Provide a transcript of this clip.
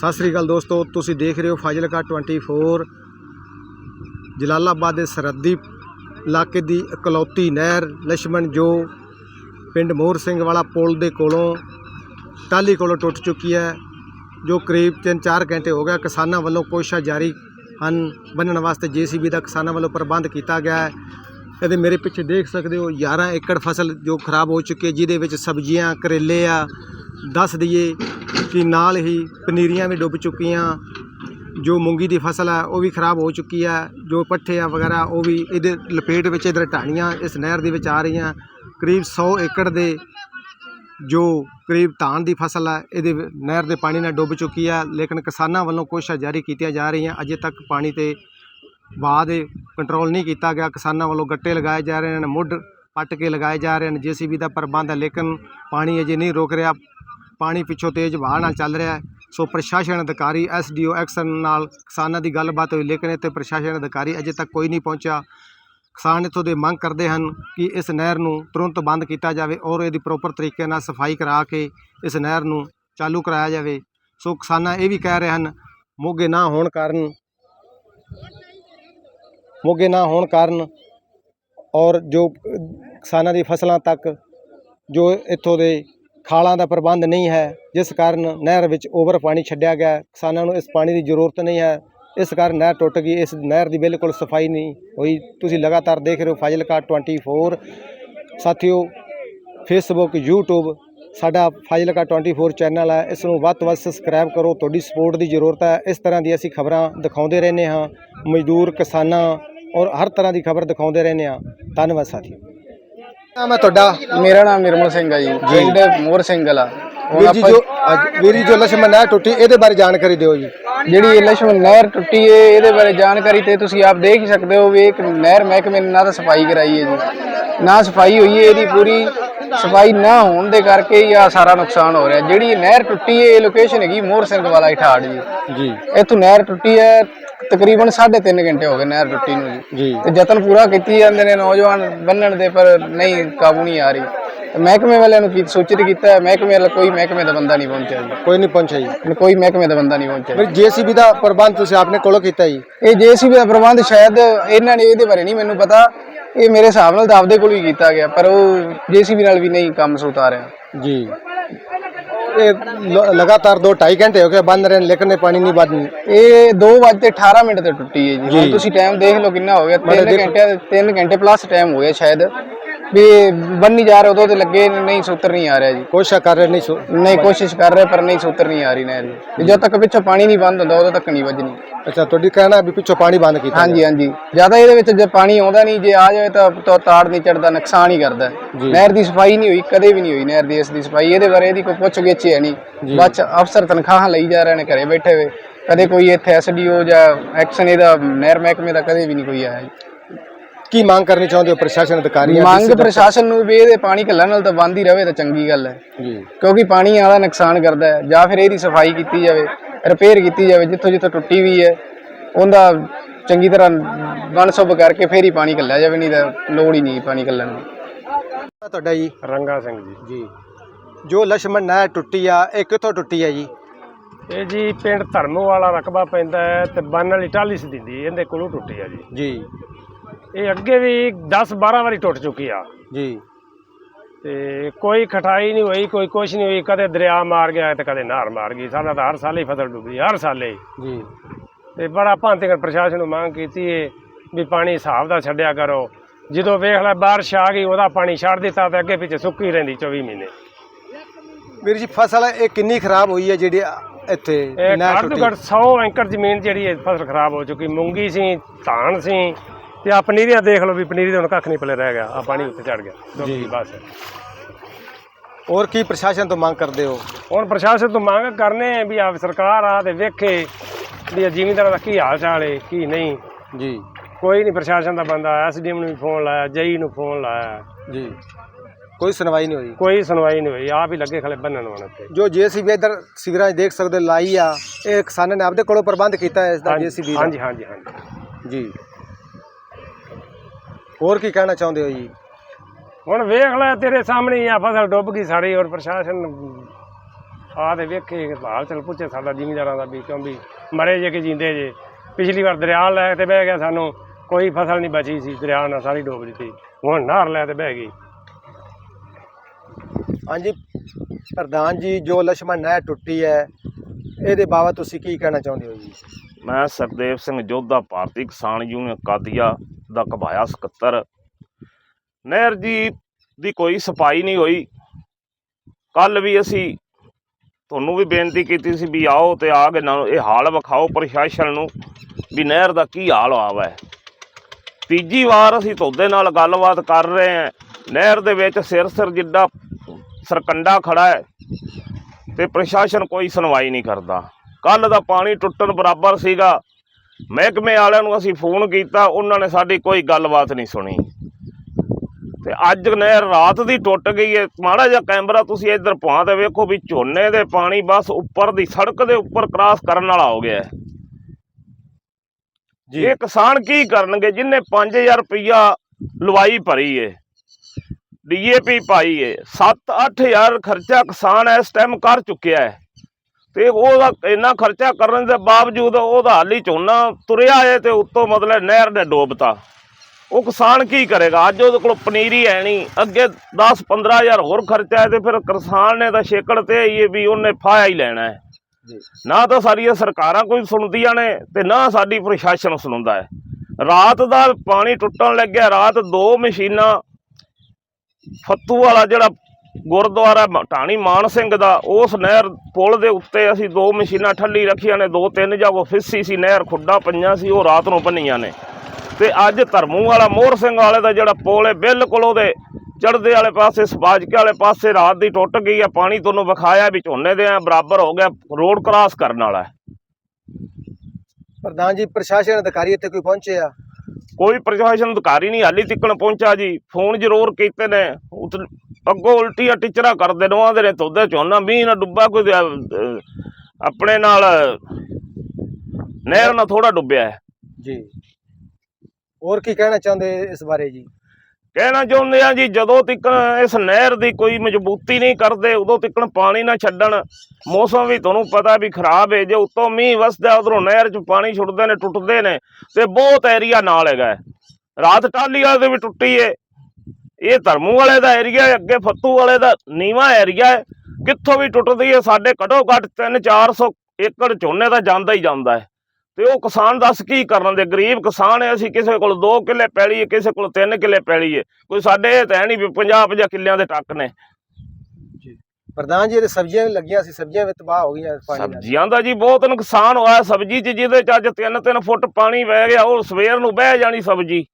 ਸਤਿ ਸ੍ਰੀ ਅਕਾਲ ਦੋਸਤੋ, ਤੁਸੀਂ ਦੇਖ ਰਹੇ ਹੋ ਫਾਜ਼ਿਲਕਾ 24 ਜਲਾਲਾਬਾਦ ਦੇ ਸਰਹੱਦੀ ਇਲਾਕੇ ਦੀ ਇਕਲੌਤੀ ਨਹਿਰ ਲక్ష్ਮਣ ਜੋ ਪਿੰਡ ਮੋਹਰ ਸਿੰਘ ਵਾਲਾ ਪੁਲ ਦੇ ਕੋਲੋਂ ਟਾਲੀ ਕੋਲੋਂ ਟੁੱਟ ਚੁੱਕੀ ਹੈ, ਜੋ ਕਰੀਬ 3-4 ਘੰਟੇ ਹੋ ਗਿਆ ਕਿਸਾਨਾਂ ਵੱਲੋਂ ਕੋਸ਼ਿਸ਼ਾਂ ਜਾਰੀ ਹਨ। ਬੰਨਣ ਵਾਸਤੇ ਜੀਸੀਬੀ ਦਾ ਕਿਸਾਨਾਂ ਵੱਲੋਂ ਪ੍ਰਬੰਧ ਕੀਤਾ ਗਿਆ ਹੈ। ਇਹਦੇ ਮੇਰੇ ਪਿੱਛੇ ਦੇਖ ਸਕਦੇ ਹੋ 11 ਏਕੜ ਫਸਲ ਜੋ ਖਰਾਬ ਹੋ ਚੁੱਕੀ ਹੈ, ਜਿਹਦੇ ਵਿੱਚ ਸਬਜ਼ੀਆਂ, ਕਰੇਲੇ ਆ, ਦੱਸ ਦਈਏ ਕਿ ਨਾਲ ਹੀ ਪਨੀਰੀਆਂ ਵੀ ਡੁੱਬ ਚੁੱਕੀਆਂ, ਜੋ ਮੂੰਗੀ ਦੀ ਫਸਲ ਹੈ ਉਹ ਵੀ ਖਰਾਬ ਹੋ ਚੁੱਕੀ ਹੈ ਜੋ ਪੱਠੇ ਆ ਵਗੈਰਾ, ਉਹ ਵੀ ਇਹਦੇ ਲਪੇਟ ਵਿੱਚ ਇਧਰ ਢਾਣੀਆਂ ਇਸ ਨਹਿਰ ਦੇ ਵਿੱਚ ਆ ਰਹੀਆਂ। ਕਰੀਬ 100 ਏਕੜ ਦੇ ਜੋ ਕਰੀਬ ਧਾਨ ਦੀ ਫਸਲ ਹੈ ਇਹਦੇ ਨਹਿਰ ਦੇ ਪਾਣੀ ਨਾਲ ਡੁੱਬ ਚੁੱਕੀ ਹੈ ਲੇਕਿਨ ਕਿਸਾਨਾਂ ਵੱਲੋਂ ਕੋਸ਼ਿਸ਼ਾਂ ਜਾਰੀ ਕੀਤੀਆਂ ਜਾ ਰਹੀਆਂ। ਅਜੇ ਤੱਕ ਪਾਣੀ ਤੇ ਵਾਹ ਦੇ ਕੰਟਰੋਲ ਨਹੀਂ ਕੀਤਾ ਗਿਆ। ਕਿਸਾਨਾਂ ਵੱਲੋਂ ਗੱਟੇ ਲਗਾਏ ਜਾ ਰਹੇ ਹਨ ਮੁੱਢ ਪੱਟ ਕੇ ਲਗਾਏ ਜਾ ਰਹੇ ਹਨ ਜੀਸੀਬੀ ਦਾ ਪ੍ਰਬੰਧ ਹੈ ਲੇਕਿਨ ਪਾਣੀ ਅਜੇ ਨਹੀਂ ਰੁਕ ਰਿਹਾ। ਪਾਣੀ ਪਿੱਛੋਂ ਤੇਜ਼ ਵਹਾਅ ਨਾਲ ਚੱਲ ਰਿਹਾ ਹੈ। ਸੋ ਪ੍ਰਸ਼ਾਸਨ ਅਧਿਕਾਰੀ ਐਸਡੀਓ ਐਕਸ਼ਨ ਨਾਲ ਕਿਸਾਨਾਂ ਦੀ ਗੱਲਬਾਤ ਹੋਈ, ਲੇਕਿਨ ਇੱਥੇ ਪ੍ਰਸ਼ਾਸਨ ਅਧਿਕਾਰੀ ਅਜੇ ਤੱਕ ਕੋਈ ਨਹੀਂ ਪਹੁੰਚਿਆ। ਕਿਸਾਨ ਇੱਥੋਂ ਦੇ ਮੰਗ ਕਰਦੇ ਹਨ ਕਿ ਇਸ ਨਹਿਰ ਨੂੰ ਤੁਰੰਤ ਬੰਦ ਕੀਤਾ ਜਾਵੇ ਔਰ ਇਹਦੀ ਪ੍ਰੋਪਰ ਤਰੀਕੇ ਨਾਲ ਸਫ਼ਾਈ ਕਰਾ ਕੇ ਇਸ ਨਹਿਰ ਨੂੰ ਚਾਲੂ ਕਰਾਇਆ ਜਾਵੇ। ਸੋ ਕਿਸਾਨਾਂ ਇਹ ਵੀ ਕਹਿ ਰਹੇ ਹਨ, ਮੋਗੇ ਨਾ ਹੋਣ ਕਾਰਨ, ਮੋਗੇ ਨਾ ਹੋਣ ਕਾਰਨ ਔਰ ਜੋ ਕਿਸਾਨਾਂ ਦੀ ਫਸਲਾਂ ਤੱਕ ਜੋ ਇੱਥੋਂ ਦੇ ਖਾਲਾਂ ਦਾ ਪ੍ਰਬੰਧ ਨਹੀਂ ਹੈ, ਜਿਸ ਕਾਰਨ ਨਹਿਰ ਵਿੱਚ ਓਵਰ ਪਾਣੀ ਛੱਡਿਆ ਗਿਆ। ਕਿਸਾਨਾਂ ਨੂੰ ਇਸ ਪਾਣੀ ਦੀ ਜ਼ਰੂਰਤ ਨਹੀਂ ਹੈ। ਇਸ ਕਾਰਨ ਨਹਿਰ ਟੁੱਟ ਗਈ। ਇਸ ਨਹਿਰ ਦੀ ਬਿਲਕੁਲ ਸਫ਼ਾਈ ਨਹੀਂ ਹੋਈ। ਤੁਸੀਂ ਲਗਾਤਾਰ ਦੇਖ ਰਹੇ ਹੋ ਫਾਜ਼ਿਲਕਾ 24 ਸਾਥੀਓ ਫੇਸਬੁੱਕ YouTube ਸਾਡਾ ਫਾਜ਼ਿਲਕਾ 24 ਚੈਨਲ ਹੈ। ਇਸ ਨੂੰ ਵੱਧ ਤੋਂ ਵੱਧ ਸਬਸਕ੍ਰਾਈਬ ਕਰੋ। ਤੁਹਾਡੀ ਸਪੋਰਟ ਦੀ ਜ਼ਰੂਰਤ ਹੈ। ਇਸ ਤਰ੍ਹਾਂ ਦੀ ਅਸੀਂ ਖਬਰਾਂ ਦਿਖਾਉਂਦੇ ਰਹਿੰਦੇ ਹਾਂ। ਮਜ਼ਦੂਰ, ਕਿਸਾਨਾਂ ਔਰ ਹਰ ਤਰ੍ਹਾਂ ਦੀ ਖਬਰ ਦਿਖਾਉਂਦੇ ਰਹਿੰਦੇ ਹਾਂ। ਧੰਨਵਾਦ ਸਾਥੀਓ। ਨਾਮ ਹੈ ਤੁਹਾਡਾ? ਮੇਰਾ ਨਾਮ ਨਿਰਮਲ ਸਿੰਘ ਹੈ ਜੀ ਪਿੰਡ ਮੋਰ ਸਿੰਘਲ ਆ। ਹੁਣ ਜੋ ਅੱਜ- ਨਹਿਰ ਟੁੱਟੀ ਇਹਦੇ ਬਾਰੇ ਜਾਣਕਾਰੀ ਦਿਓ ਜੀ। ਜਿਹੜੀ ਇਹ ਲਛਮਣ ਨਹਿਰ ਟੁੱਟੀ ਏ ਇਹਦੇ ਬਾਰੇ ਜਾਣਕਾਰੀ ਤੇ ਤੁਸੀਂ ਆਪ ਦੇਖ ਹੀ ਸਕਦੇ ਹੋ ਵੀ ਇੱਕ ਨਹਿਰ ਮਹਿਕਮੇ ਨੇ ਨਾ ਤਾਂ ਸਫ਼ਾਈ ਕਰਾਈ ਹੈ ਜੀ। ਨਾ ਸਫ਼ਾਈ ਹੋਈ ਹੈ ਇਹਦੀ ਪੂਰੀ ਸਫ਼ਾਈ ਨਾ ਹੋਣ ਦੇ ਕਰਕੇ ਹੀ ਆ ਸਾਰਾ ਨੁਕਸਾਨ ਹੋ ਰਿਹਾ। ਜਿਹੜੀ ਨਹਿਰ ਟੁੱਟੀ ਏ ਇਹ ਲੋਕੇਸ਼ਨ ਹੈਗੀ ਮੋਰ ਸਿੰਘ ਵਾਲਾ ਇਠਾੜ ਜੀ। ਜੀ। ਇੱਥੋਂ ਨਹਿਰ ਟੁੱਟੀ ਹੈ ਤਕਰੀਬਨ 3.5 ਘੰਟੇ ਹੋ ਗਏ ਨਹਿਰ ਟੁੱਟੀ ਨੂੰ ਜੀ। ਤੇ ਯਤਨ ਪੂਰਾ ਕੀਤੀ ਜਾਂਦੇ ਨੇ ਨੌਜਵਾਨ ਬੰਨਣ ਦੇ ਪਰ ਨਹੀਂ ਕਾਬੂ ਨਹੀਂ ਆ ਰਹੀ। ਤੇ ਮਹਿਕਮੇ ਵਾਲਿਆਂ ਨੂੰ ਕੀ ਸੂਚਿਤ ਕੀਤਾ ਹੈ, ਮਹਿਕਮੇ ਵਾਲਾ ਕੋਈ ਮਹਿਕਮੇ ਦਾ ਬੰਦਾ ਨਹੀਂ ਪਹੁੰਚਿਆ ਜੀ। ਕੋਈ ਨਹੀਂ ਪਹੁੰਚਿਆ ਜੀ। ਕੋਈ ਮਹਿਕਮੇ ਦਾ ਬੰਦਾ ਨਹੀਂ ਪਹੁੰਚਿਆ ਫਿਰ ਜੀਸੀਬੀ ਦਾ ਪ੍ਰਬੰਧ ਤੁਸੀਂ ਆਪਣੇ ਕੋਲੋਂ ਕੀਤਾ ਜੀ। ਇਹ ਜੇਸੀਬੀ ਦਾ ਪ੍ਰਬੰਧ ਸ਼ਾਇਦ ਇਹਨਾਂ ਨੇ ਇਹਦੇ ਬਾਰੇ ਨਹੀਂ ਮੈਨੂੰ ਪਤਾ। ਇਹ ਮੇਰੇ ਹਿਸਾਬ ਨਾਲ ਤਾਂ ਆਪਦੇ ਕੋਲ ਹੀ ਕੀਤਾ ਗਿਆ ਪਰ ਉਹ ਜੇਸੀਬੀ ਨਾਲ ਵੀ ਨਹੀਂ ਕੰਮ ਸੁਤਾ ਰਿਹਾ ਜੀ। ਇਹ ਲ- ਲਗਾਤਾਰ 2 2.5 ਘੰਟੇ ਹੋ ਗਏ ਬੰਦ ਰਹੇ ਨੇ, ਲੇਕਿਨ ਇਹ ਪਾਣੀ ਨਹੀਂ ਬੰਦ ਇਹ 2:18 ਮਿੰਟ ਤੇ ਟੁੱਟੀ ਹੈ ਜੀ। ਹੁਣ ਤੁਸੀਂ ਟਾਈਮ ਦੇਖ ਲਓ ਕਿੰਨਾ ਹੋ ਗਿਆ। 3 ਘੰਟੇ 3 ਘੰਟੇ ਪਲੱਸ ਟਾਈਮ ਹੋ ਗਿਆ ਸ਼ਾਇਦ। ਵੀ ਬਣ ਨਹੀਂ ਜਾ ਰਿਹਾ ਉਦੋਂ ਤੇ ਲੱਗੇ ਨਹੀਂ ਸੂਤਰ ਨਹੀਂ ਆ ਰਿਹਾ ਜੀ। ਕੋਸ਼ਿਸ਼ ਕਰ ਰਹੇ ਨਹੀਂ ਸੋ ਨਹੀਂ ਕੋਸ਼ਿਸ਼ ਕਰ ਰਹੇ ਪਰ ਨਹੀਂ ਸੂਤਰ ਨਹੀਂ ਆ ਰਹੀ ਨਹਿਰ ਤੇ ਜਦੋਂ ਤੱਕ ਪਿੱਛੋਂ ਪਾਣੀ ਨਹੀਂ ਬੰਦ ਹੁੰਦਾ ਉਦੋਂ ਤੱਕ ਨਹੀਂ ਵੱਜਣੀ। ਅੱਛਾ ਤੁਹਾਡੀ ਕਹਿਣਾ ਵੀ ਪਿੱਛੋਂ ਪਾਣੀ ਬੰਦ ਕੀਤਾ ਹਾਂਜੀ ਹਾਂਜੀ। ਜ਼ਿਆਦਾ ਇਹਦੇ ਵਿੱਚ ਜੇ ਪਾਣੀ ਆਉਂਦਾ ਨਹੀਂ ਜੇ ਆ ਜਾਵੇ ਤਾਂ ਤਾਂ ਤਾੜ ਨਹੀਂ ਚੜਦਾ ਨੁਕਸਾਨ ਹੀ ਕਰਦਾ। ਨਹਿਰ ਦੀ ਸਫ਼ਾਈ ਨਹੀਂ ਹੋਈ ਕਦੇ ਵੀ ਨਹੀਂ ਹੋਈ ਨਹਿਰ ਦੀ ਇਸ ਦੀ ਸਫ਼ਾਈ। ਇਹਦੇ ਬਾਰੇ ਇਹਦੀ ਕੋਈ ਪੁੱਛ ਗਿੱਛ ਹੈ ਨਹੀਂ। ਬਸ ਅਫਸਰ ਤਨਖਾਹਾਂ ਲਈ ਜਾ ਰਹੇ ਨੇ ਘਰੇ ਬੈਠੇ ਹੋਏ। ਕਦੇ ਕੋਈ ਇੱਥੇ ਐਸਡੀਓ ਜਾਂ ਐਕਸ਼ਨ ਇਹਦਾ ਨਹਿਰ ਮਹਿਕਮੇ ਦਾ ਕਦੇ ਵੀ ਨਹੀਂ ਕੋਈ ਆਇਆ ਜੀ। ਕੀ ਮੰਗ ਕਰਨੀ ਚਾਹੁੰਦੇ ਹੋ ਪ੍ਰਸ਼ਾਸਨ ਅਧਿਕਾਰੀਆਂ ਮੰਗ ਪ੍ਰਸ਼ਾਸਨ ਨੂੰ ਵੀ ਇਹਦੇ ਪਾਣੀ ਘੱਲਣ ਨਾਲ ਤਾਂ ਬੰਦ ਹੀ ਰਵੇ ਤਾਂ ਚੰਗੀ ਗੱਲ ਹੈ। ਕਿਉਂਕਿ ਪਾਣੀ ਆਦਾ ਨੁਕਸਾਨ ਕਰਦਾ ਹੈ। ਜਾਂ ਫਿਰ ਇਹਦੀ ਸਫ਼ਾਈ ਕੀਤੀ ਜਾਵੇ ਰਿਪੇਅਰ ਕੀਤੀ ਜਾਵੇ ਜਿੱਥੋਂ ਜਿੱਥੋਂ ਟੁੱਟੀ ਵੀ ਹੈ ਉਹਦਾ ਚੰਗੀ ਤਰ੍ਹਾਂ ਬਣ ਸੁਭ ਕਰਕੇ ਫੇਰ ਹੀ ਪਾਣੀ ਘੱਲਿਆ ਜਾਵੇ ਨਹੀਂ ਤਾਂ ਲੋੜ ਹੀ ਨਹੀਂ ਪਾਣੀ ਘੱਲਣ ਦੀ। ਤੁਹਾਡਾ ਜੀ? ਰੰਗਾ ਸਿੰਘ ਜੀ। ਜੀ। ਜੋ ਲਛਮਣ ਨਹਿਰ ਟੁੱਟੀ ਆ ਇਹ ਕਿੱਥੋਂ ਟੁੱਟੀ ਆ ਜੀ? ਇਹ ਜੀ ਪਿੰਡ ਧਰਮੋ ਵਾਲਾ ਰਕਬਾ ਪੈਂਦਾ ਹੈ ਤੇ ਬੰਨ ਵਾਲੀ ਟਾਹਲੀ ਸਦੀਂਦੀ ਇਹਦੇ ਕੋਲੋਂ ਟੁੱਟੀ ਆ ਜੀ। ਜੀ। ਇਹ ਅੱਗੇ ਵੀ 10 12 ਵਾਰੀ ਟੁੱਟ ਚੁੱਕੀ ਆ। ਜੀ। ਤੇ ਕੋਈ ਖਟਾਈ ਨਹੀਂ ਹੋਈ ਕੋਈ ਕੁਛ ਨਹੀਂ ਹੋਈ ਕਦੇ ਦਰਿਆ ਮਾਰ ਗਿਆ ਤੇ ਕਦੇ ਨਹਿਰ ਮਾਰ ਗਈ। ਸਾਡਾ ਤਾਂ ਹਰ ਸਾਲ ਹੀ ਫਸਲ ਡੁੱਬੀ ਹਰ ਸਾਲੇ ਜੀ। ਤੇ ਬੜਾ ਭਾਂਤੇ ਕਰ ਪ੍ਰਸ਼ਾਸਨ ਨੂੰ ਮੰਗ ਕੀਤੀ ਏ ਵੀ ਪਾਣੀ ਹਿਸਾਬ ਦਾ ਛੱਡਿਆ ਕਰੋ। ਜਦੋਂ ਵੇਖ ਲੈ ਬਾਰਿਸ਼ ਆ ਗਈ ਉਹਦਾ ਪਾਣੀ ਛੱਡ ਦਿੱਤਾ ਤੇ ਅੱਗੇ ਪਿੱਛੇ ਸੁੱਕੀ ਰਹਿੰਦੀ 24 ਮਹੀਨੇ। ਵੀਰ ਜੀ ਫਸਲ ਇਹ ਕਿੰਨੀ ਖਰਾਬ ਹੋਈ ਹੈ ਜਿਹੜੀ ਇੱਥੇ ਨਹਿਰ ਟੁੱਟੀ? ਘੱਟ 100 ਏਕੜ ਜ਼ਮੀਨ ਜਿਹੜੀ ਫਸਲ ਖਰਾਬ ਹੋ ਚੁੱਕੀ। ਮੂੰਗੀ ਸੀ ਧਾਨ ਸੀ ਤੇ ਆ ਪਨੀਰੀਆਂ ਦੇਖ ਲਓ ਵੀ ਪਨੀਰੀ ਦੇ ਹੁਣ ਕੱਖ ਨਹੀਂ ਪਲੇ ਰਹਿ ਗਿਆ ਆ ਪਾਣੀ ਉੱਤੇ ਚੜ ਗਿਆ। ਗਈ ਬਸ। ਹੋਰ ਕੀ ਪ੍ਰਸ਼ਾਸਨ ਤੋਂ ਮੰਗ ਕਰਦੇ ਹੋ? ਹੁਣ ਪ੍ਰਸ਼ਾਸਨ ਤੋਂ ਮੰਗ ਕਰਨੇ ਆ ਵੀ ਆ ਸਰਕਾਰ ਆ ਤੇ ਵੇਖੇ ਵੀ ਜ਼ਿਮੀਂਦਾਰਾਂ ਦਾ ਕੀ ਹਾਲ ਚਾਲ ਹੈ ਕੀ ਨਹੀਂ। ਜੀ। ਕੋਈ ਨਹੀਂ ਪ੍ਰਸ਼ਾਸਨ ਦਾ ਬੰਦਾ ਐਸਡੀਐਮ ਨੂੰ ਵੀ ਫੋਨ ਲਾਇਆ ਜਈ ਨੂੰ ਫੋਨ ਲਾਇਆ। ਜੀ। ਕੋਈ ਸੁਣਵਾਈ ਨਹੀਂ ਹੋਈ? ਕੋਈ ਸੁਣਵਾਈ ਨਹੀਂ ਹੋਈ ਆਪ ਹੀ ਲੱਗੇ ਖਲੇ ਬੰਨਣ ਵਾਲੇ ਤੇ ਜੋ ਜੀਸੀਬੀ ਇਧਰ ਸਿਗਰਾਂ 'ਚ ਦੇਖ ਸਕਦੇ ਲਾਈ ਆ ਇਹ ਕਿਸਾਨਾਂ ਨੇ ਆਪਦੇ ਕੋਲੋਂ ਪ੍ਰਬੰਧ ਕੀਤਾ ਹੈ ਇਸ ਦਾ ਜੀਸੀਬੀ ਦਾ? ਹਾਂਜੀ ਹਾਂਜੀ ਹਾਂਜੀ। ਜੀ। ਹੋਰ ਕੀ ਕਹਿਣਾ ਚਾਹੁੰਦੇ ਹੋ ਜੀ? ਹੁਣ ਵੇਖ ਲੈ ਤੇਰੇ ਸਾਹਮਣੇ ਹੀ ਆ ਫਸਲ ਡੁੱਬ ਗਈ ਸਾਰੀ ਔਰ ਪ੍ਰਸ਼ਾਸਨ ਆ ਤੇ ਵੇਖੇ ਹਾਲ ਚਲ ਪੁੱਛੇ ਸਾਡਾ ਜ਼ਿਮੀਂਦਾਰਾਂ ਦਾ ਵੀ ਕਿਉਂ ਵੀ ਮਰੇ ਜੇ ਕਿ ਜਿੰਦੇ ਜੇ। ਪਿਛਲੀ ਵਾਰ ਦਰਿਆ ਲੈ ਤੇ ਬਹਿ ਗਿਆ ਸਾਨੂੰ ਕੋਈ ਫਸਲ ਨਹੀਂ ਬਚੀ ਸੀ ਦਰਿਆ ਨਾਲ ਸਾਰੀ ਡੁੱਬ ਦਿੱਤੀ। ਹੁਣ ਨਾਰ ਲੈ ਤੇ ਬਹਿ ਗਈ। ਹਾਂਜੀ ਪ੍ਰਧਾਨ ਜੀ ਜੋ ਲਛਮਣ ਨਹਿਰ ਟੁੱਟੀ ਹੈ ਇਹਦੇ ਬਾਬਤ ਤੁਸੀਂ ਕੀ ਕਹਿਣਾ ਚਾਹੁੰਦੇ ਹੋ ਜੀ? ਮੈਂ ਸਰਦੇਵ ਸਿੰਘ ਜੋਧਾ, ਭਾਰਤੀ ਕਿਸਾਨ ਯੂਨੀਅਨ, ਕਾਦੀਆ ਦਾ ਕਬਾਇਆ ਸਕੱਤਰ। ਨਹਿਰ ਜੀ ਦੀ ਕੋਈ ਸਫ਼ਾਈ ਨਹੀਂ ਹੋਈ। ਕੱਲ ਵੀ ਅਸੀਂ ਤੁਹਾਨੂੰ ਵੀ ਬੇਨਤੀ ਕੀਤੀ ਸੀ ਵੀ ਆਓ ਤੇ ਆ ਕੇ ਨਾ ਇਹ ਹਾਲ ਵਿਖਾਓ ਪ੍ਰਸ਼ਾਸਨ ਨੂੰ ਵੀ ਨਹਿਰ ਦਾ ਕੀ ਹਾਲ ਆਵਾ। ਹੈ ਤੀਜੀ ਵਾਰ ਅਸੀਂ ਤੁਹਾਡੇ ਨਾਲ ਗੱਲਬਾਤ ਕਰ ਰਹੇ ਹਾਂ। ਨਹਿਰ ਦੇ ਵਿੱਚ ਸਿਰ ਸਿਰ ਜਿੱਡਾ ਸਰਕੰਡਾ ਖੜਾ ਹੈ। ਤੇ ਪ੍ਰਸ਼ਾਸਨ ਕੋਈ ਸੁਣਵਾਈ ਨਹੀਂ ਕਰਦਾ। ਕੱਲ ਦਾ ਪਾਣੀ ਟੁੱਟਣ ਬਰਾਬਰ ਸੀਗਾ। ਮਹਿਕਮੇ ਵਾਲਿਆਂ ਨੂੰ ਅਸੀਂ ਫੋਨ ਕੀਤਾ ਉਹਨਾਂ ਨੇ ਸਾਡੀ ਕੋਈ ਗੱਲਬਾਤ ਨਹੀਂ ਸੁਣੀ। ਤੇ ਅੱਜ ਨਹਿਰ ਰਾਤ ਦੀ ਟੁੱਟ ਗਈ ਹੈ ਮਾੜਾ ਜਿਹਾ ਕੈਮਰਾ ਤੁਸੀਂ ਇੱਧਰ ਪਵਾ ਤੇ ਵੇਖੋ ਵੀ ਝੋਨੇ ਦੇ ਪਾਣੀ ਬਸ ਉੱਪਰ ਦੀ ਸੜਕ ਦੇ ਉੱਪਰ ਕ੍ਰਾਸ ਕਰਨ ਵਾਲਾ ਹੋ ਗਿਆ। ਜੀ। ਇਹ ਕਿਸਾਨ ਕੀ ਕਰਨਗੇ? ਜਿਨਨੇ 5000 ਰੁਪਇਆ ਲਵਾਈ ਭਰੀ ਏ। ਡੀਏਪੀ ਪਾਈ ਏ। 7-8000 ਖਰਚਾ ਕਿਸਾਨ ਇਸ ਟਾਈਮ ਕਰ ਚੁੱਕਿਆ ਹੈ। ਤੇ ਉਹਦਾ ਇੰਨਾ ਖਰਚਾ ਕਰਨ ਦੇ ਬਾਵਜੂਦ ਉਹਦਾ ਹਾਲੀ ਝੋਨਾ ਤੁਰਿਆ ਏ ਤੇ ਉੱਤੋਂ ਮਤਲਬ ਨਹਿਰ ਨੇ ਡੋਬਤਾ। ਉਹ ਕਿਸਾਨ ਕੀ ਕਰੇਗਾ? ਅੱਜ ਉਹਦੇ ਕੋਲ ਪਨੀਰੀ ਹੈ ਨਹੀਂ। ਅੱਗੇ 10-15000 ਹੋਰ ਖਰਚਾ ਹੈ ਤੇ ਫਿਰ ਕਿਸਾਨ ਨੇ ਤਾਂ ਛੇਕੜ ਤੇ ਹੀ ਹੈ ਵੀ ਉਹਨੇ ਫਾਇਆ ਹੀ ਲੈਣਾ ਹੈ। ਨਾ ਤਾਂ ਸਾਡੀਆਂ ਸਰਕਾਰਾਂ ਕੋਈ ਸੁਣਦੀਆਂ ਨੇ ਤੇ ਨਾ ਸਾਡੀ ਪ੍ਰਸ਼ਾਸਨ ਸੁਣਦਾ ਹੈ। ਰਾਤ ਦਾ ਪਾਣੀ ਟੁੱਟਣ ਲੱਗਿਆ। ਰਾਤ ਦੋ ਮਸ਼ੀਨਾਂ ਫੱਤੂ ਵਾਲਾ ਜਿਹੜਾ ਗੁਰਦੁਆਰਾ ਢਾਣੀ ਮਾਨ ਸਿੰਘ ਦਾ, ਉਸ ਨਹਿਰ ਪੁਲ ਦੇ ਉੱਤੇ ਅਸੀਂ ਦੋ ਮਸ਼ੀਨਾਂ ਠੱਲੀ ਰੱਖੀਆਂ ਨੇ, ਦੋ ਤਿੰਨ ਜਾਂ ਉਹ ਫਿੱਸੀ ਸੀ, ਨਹਿਰ ਖੁੱਡਾ ਪਈਆਂ ਸੀ, ਉਹ ਰਾਤ ਨੂੰ ਬੰਨੀਆਂ ਨੇ। ਤੇ ਅੱਜ ਧਰਮੂ ਵਾਲਾ, ਮੋਹਰ ਸਿੰਘ ਵਾਲੇ ਦਾ ਜਿਹੜਾ ਪੁਲ ਹੈ, ਬਿਲਕੁਲ ਉਹਦੇ ਚੜ੍ਹਦੇ ਵਾਲੇ ਪਾਸੇ, ਸਬਾਜਕੇ ਵਾਲੇ ਪਾਸੇ ਰਾਤ ਦੀ ਟੁੱਟ ਗਈ ਹੈ, ਪਾਣੀ ਤੁਹਾਨੂੰ ਵਿਖਾਇਆ ਵੀ ਝੋਨੇ ਦੇ ਐਂ ਬਰਾਬਰ ਹੋ ਗਿਆ, ਰੋਡ ਕ੍ਰਾਸ ਕਰਨ ਵਾਲਾ ਪ੍ਰਧਾਨ ਜੀ, ਪ੍ਰਸ਼ਾਸਨ, ਅਧਿਕਾਰੀ ਇੱਥੇ ਕੋਈ ਪਹੁੰਚੇ ਆ? ਕੋਈ ਪ੍ਰਸ਼ਾਸਨ ਅਧਿਕਾਰੀ ਨਹੀਂ, ਹਾਲੀ ਤਿੱਕਣ ਪਹੁੰਚਾ ਜੀ। ਫੋਨ ਜ਼ਰੂਰ ਕੀਤੇ ਨੇ। ਅੱਗੋਂ ਉਲਟੀਆਂ ਟਿਚਰਾ ਕਰਦੇ ਨੇ ਆਂਦੇ ਨੇ ਤੋਦੇ ਝੋਨਾ ਮੀਂਹ ਨਾ ਡੁੱਬਾ ਕੋਈ ਆਪਣੇ ਨਾਲ ਨਹਿਰ ਨਾਲ ਥੋੜਾ ਡੁੱਬਿਆ ਹੈ। ਜੀ। ਹੋਰ ਕੀ ਕਹਿਣਾ ਚਾਹੁੰਦੇ ਇਸ ਬਾਰੇ ਜੀ? ਕਹਿਣਾ ਚਾਹੁੰਦੇ ਆ ਜੀ, ਜਦੋਂ ਤੱਕ ਇਸ ਨਹਿਰ ਦੀ ਕੋਈ ਮਜ਼ਬੂਤੀ ਨਹੀਂ ਕਰਦੇ, ਉਦੋਂ ਤੱਕ ਪਾਣੀ ਨਾ ਛੱਡਣ। ਮੌਸਮ ਵੀ ਤੁਹਾਨੂੰ ਪਤਾ ਵੀ ਖਰਾਬ ਹੈ ਜੇ ਉੱਤੋਂ ਮੀਂਹ ਵਸਦਾ, ਉਧਰੋਂ ਨਹਿਰ 'ਚ ਪਾਣੀ ਛੁੱਟਦੇ ਨੇ, ਟੁੱਟਦੇ ਨੇ, ਤੇ ਬਹੁਤ ਏਰੀਆ ਨਾਲ ਹੈਗਾ ਹੈ। ਰਾਤ ਟਾਹਲੀ ਵਾਲੇ ਦੇ ਵੀ ਟੁੱਟੀ ਏ। ਇਹ ਧਰਮੂ ਵਾਲੇ ਦਾ ਏਰੀਆ ਹੈ ਅੱਗੇ ਫੱਤੂ ਵਾਲੇ ਦਾ ਨੀਵਾ ਏਰੀਆ ਹੈ ਕਿੱਥੋਂ ਵੀ ਟੁੱਟਦੀ ਹੈ ਸਾਡੇ ਘੱਟੋ ਘੱਟ 3-400 ਏਕੜ ਝੋਨੇ ਦਾ ਜਾਂਦਾ ਹੀ ਜਾਂਦਾ ਹੈ ਤੇ ਉਹ ਕਿਸਾਨ ਦੱਸ ਕੀ ਕਰਨ ਦੇ? ਗਰੀਬ ਕਿਸਾਨ ਹੈ ਅਸੀਂ ਕਿਸੇ ਕੋਲ 2 ਕਿੱਲੇ ਪੈਲੀ ਕਿਸੇ ਕੋਲ 3 ਕਿੱਲੇ ਪੈਲੀ ਹੈ। ਕੋਈ ਸਾਡੇ ਇਹ ਤਾਂ ਨਹੀਂ ਵੀ 50 50 ਕਿੱਲਿਆਂ ਦੇ ਟੱਕ ਨੇ। ਪ੍ਰਧਾਨ ਜੀ ਇਹਦੇ ਸਬਜ਼ੀਆਂ ਵੀ ਲੱਗੀਆਂ ਸੀ ਸਬਜ਼ੀਆਂ ਵੀ ਤਬਾਹ ਹੋ ਗਈਆਂ ਪਾਣੀ ਨਾਲ। ਸਬਜ਼ੀਆਂ ਦਾ ਜੀ ਬਹੁਤ ਨੁਕਸਾਨ ਹੋਇਆ। ਸਬਜ਼ੀ 'ਚ ਜਿਹਦੇ 'ਚ ਅੱਜ 3-3 ਫੁੱਟ ਪਾਣੀ ਵਹਿ ਗਿਆ ਉਹ ਸਵੇਰ ਨੂੰ ਬਹਿ ਜਾਣੀ ਸਬਜ਼ੀ।